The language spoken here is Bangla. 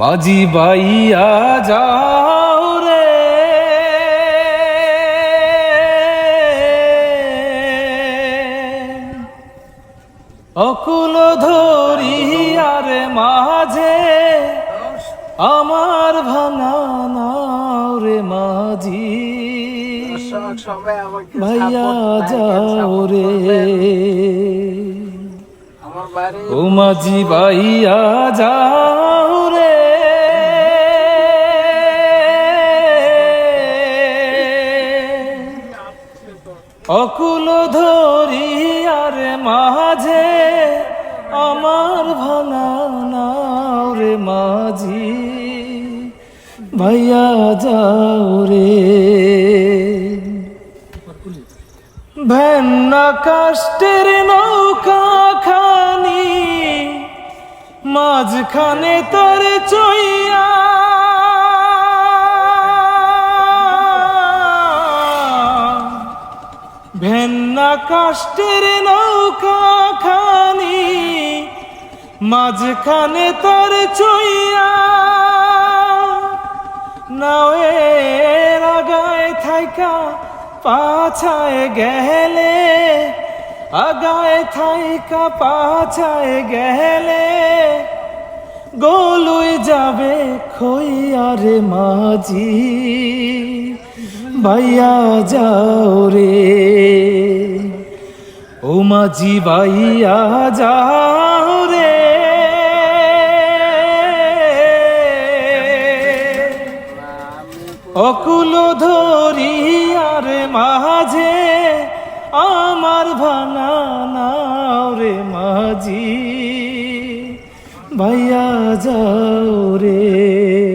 মাঝি বাইয়া যাও রে। অকুল ধরি আর মাঝে আমার ভাঙা নাও রে মাঝি। ভাইয়া যাও রে। ও মাঝি ভাইয়া যাও। অকুল ধরি আর মাঝে আমার ভাঙা নাও রে মাঝি, ভাইয়া যাও রে। ভেন্না কাষ্টের নৌকা খানি, মাঝখানে তার চইয়া কাষ্টের নৌকা খানি, মাঝখানে তার চইয়া নাওয়ের আগায় থাইকা পাছায় গেলে, আগায় থাইকা পাছায় গেলে গোলুই যাবে খইয়ারে মাঝি, ভাইয়া যাও রে। ও মাঝি, ভাইয়া যাও রে। অকুল ধরি আর মাঝে, আমার ভাঙা নাও রে মাঝি। ভাইয়া যাও রে।